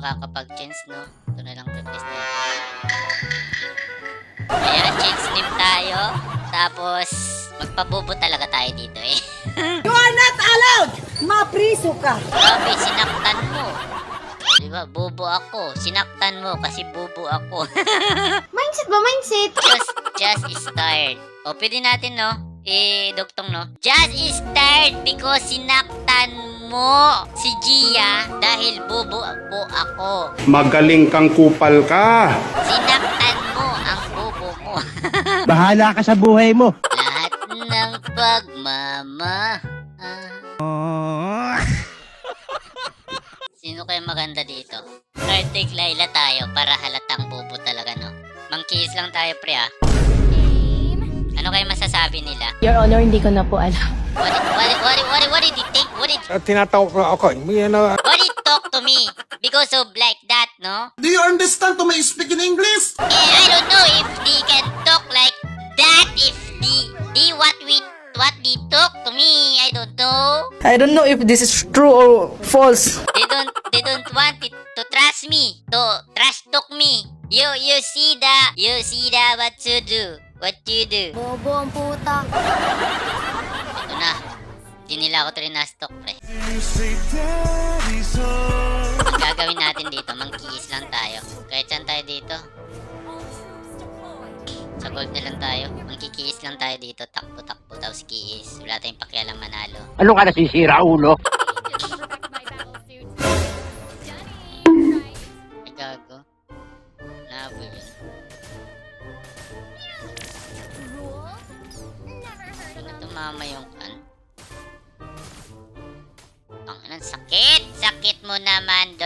makakapag-change, no? Ito na lang replace na yun. Ayan, change name tayo. Tapos, magpabubo talaga tayo dito eh. You are not allowed! Mapriso ka! Grabe, sinaktan mo. Di ba, bubo ako. Sinaktan mo kasi bubo ako. Mindset ba? Mindset? just, just is tired. O, pwede natin, no? Eh, doktong, no? Just is tired because sinaktan mo si Gia dahil po ako. Magaling kang kupal ka. Sinaktan mo ang bubo mo. Bahala ka sa buhay mo. Lahat ng pagmama. Sino kaya maganda dito? Kartik Laila tayo para halatang bubo talaga, no? Mangkiis lang tayo, pre, ah. Ano kaya masasabi nila? Your Honor, hindi ko na po alam. What did, what did, what did, what did, what did he think? What did, Tinatawag ko ako. Yan na. what did he talk to me? Because of like that, no? Do you understand to my speak in English? Eh, I don't know if they can talk like that, if they, they what we, what they talk to me, I don't know. I don't know if this is true or false. They don't, they don't want it to trust me, to trash talk me. You, you see the, you see the what to do, what you do. Bobo ang puta. Ito na. Hindi nila ako trinastok, pre. Ang gagawin natin dito, mangkiis lang tayo. Kahit saan tayo dito. Sa gold na lang tayo. Mangkikiis lang tayo dito. Takbo-takbo, tapos kiis. Wala tayong pakialam manalo. Ano ka nasisira, ulo?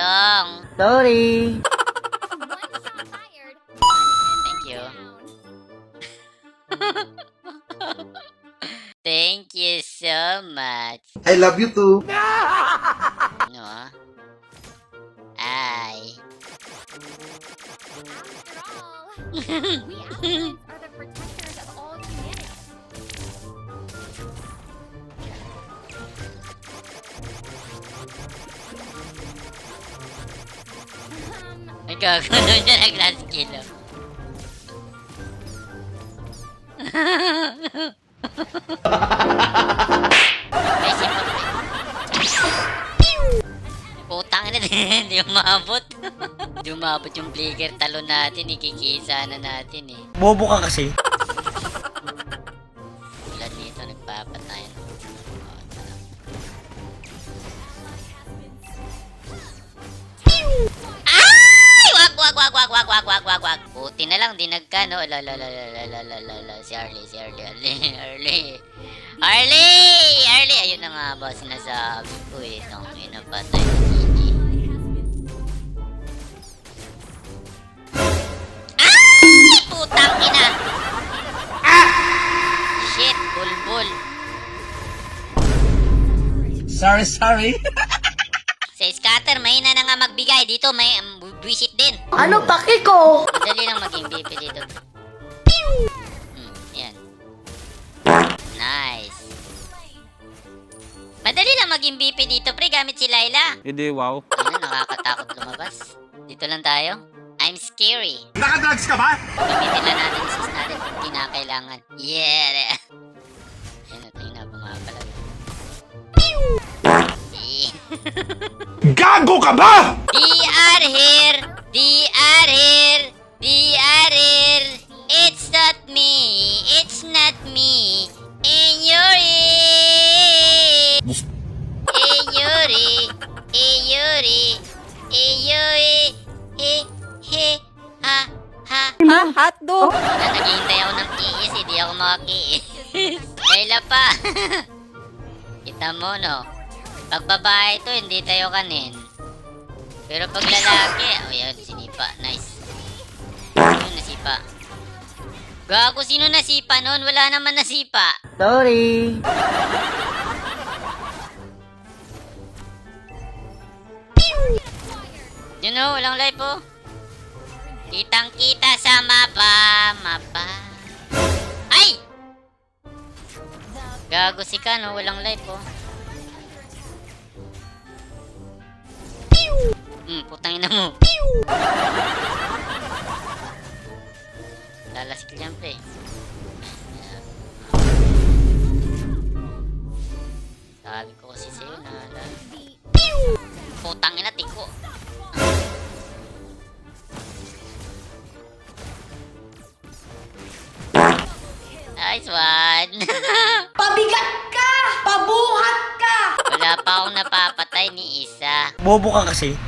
lang. Sorry. Thank you. Thank you so much. I love you too. No. I. After all, we are the protectors. doon siya nag-last kill. oh. Putang ina, hindi umabot. Hindi umabot yung flicker talon natin, ikikisa na natin eh. Bobo ka kasi. Lang, di nagka, no? La, la, la, la, la, la, la, la, la. Si Arlie, si Arlie, Arlie, Arlie. Arlie! Arlie! Ayun na nga ba sinasabi ko eh. Nung inapatay na Gigi. Ay! Putang ina! Shit! Bulbul! Sorry, sorry. Sa scatter, mahina na nga magbigay. Dito, may um, buwisit din. Ano paki ko? Madali lang maging BP dito. Hmm, yan. Nice. Madali lang maging BP dito, pre. Gamit si Laila. Hindi, wow. Ano, nakakatakot lumabas. Dito lang tayo. I'm scary. Nakadrugs ka ba? Gamitin lang natin sis natin kung kinakailangan. Yeah! Gago ka ba? They are here! They are here! They are here! It's not me! It's not me! In your In your In your In your He he ha ha Ha? Hotdog? na naghihintay ako ng kiis, hindi ako makakiis. Kayla pa. Kita mo, no? Pag babae to, hindi tayo kanin. Pero pag lalaki, oh yan, sinipa. Nice. Sino nasipa? Gago, sino nasipa nun? Wala naman nasipa. Sorry. You know, walang life oh. Kitang kita sa mapa, mapa. Ay! Gago si Kano, walang life oh. Hmm, putang ina mo. Lalasik yan, pre. Sabi ko kasi sa'yo na la... Putang ina, tiko. Nice one. Pabigat ka! Pabuhat ka! Wala pa akong napapatay ni isa. Bobo ka kasi.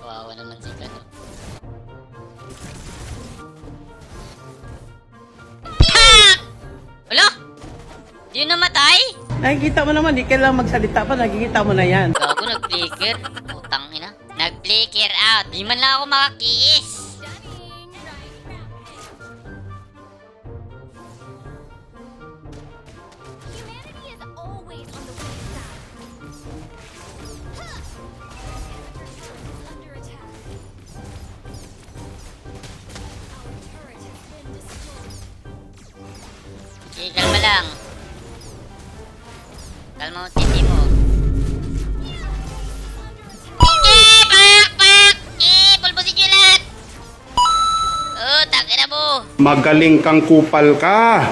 Kawawa naman si Kano. Wala! Di yun namatay? Nakikita mo naman, di kailangan magsalita pa, nakikita mo na yan. Gago, nag-flicker. Putang ina. Nag-flicker out. Di man lang ako makakiis. Sige, kalma lang. Kalma mo, titi mo. Eh, pak, pak! Eh, pulbusin nyo lahat! Oh, tangina mo! Magaling kang kupal ka.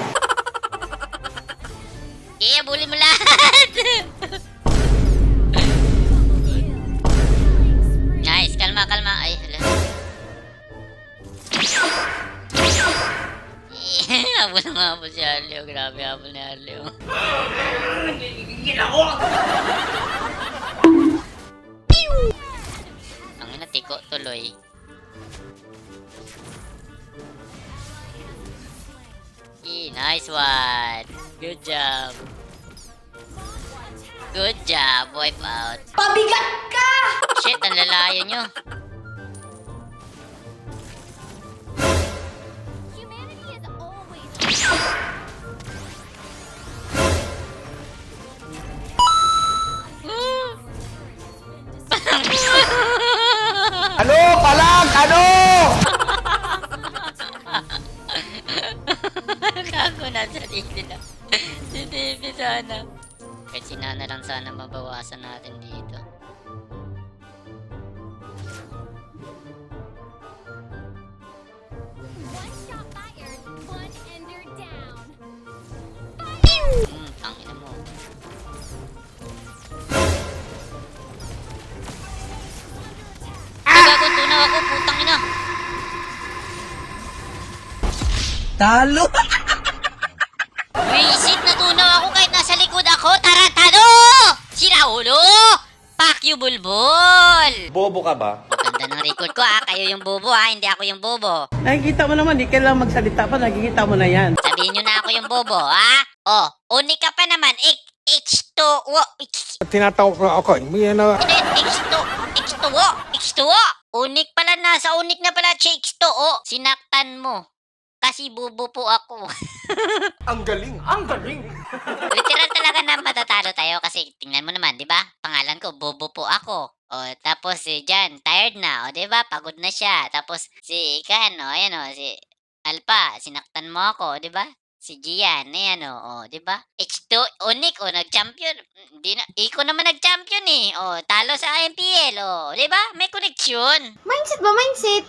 Eh, bully mo lahat! Na habol si Arleo. Grabe, habol ni Arleo. Ang ina, tiko tuloy. Eh, nice one. Good job. Good job, wipe out. Pabigat ka! Shit, ang lalayo nyo. Ano? Palag! Ano? Kago na sa dito na. Si Davey sana. Kahit si Nana lang sana mabawasan natin dito. Talo! Wisit na tunaw ako kahit nasa likod ako, tarantado! Sira ulo! Fuck you, bulbul! Bobo ka ba? Ganda ng record ko ah, kayo yung bobo ah, hindi ako yung bobo. Nakikita mo naman, di kailangan magsalita pa, nakikita mo na yan. Sabihin nyo na ako yung bobo, ha? Oh, unik ka pa naman, ik, H2, wo, H, Tinatawag na ako. May na... H2, H2, wo, H2, wo. Unik pala na, sa unik na pala, H2, oh. Sinaktan mo. Kasi bobo po ako. Ang galing, ang galing. Literal talaga na matatalo tayo kasi tingnan mo naman, 'di ba? Pangalan ko Bobo po ako. O tapos si Jan, tired na, o 'di ba? Pagod na siya. Tapos si Ikan, o ayan o, si Alpa, sinaktan mo ako, 'di ba? Si Gian, ayan o, o 'di ba? H2, Onik, o nag-champion. Hindi na, iko naman nag-champion eh. O, talo sa MPL, o, 'di ba? May koneksyon. Mindset ba mindset?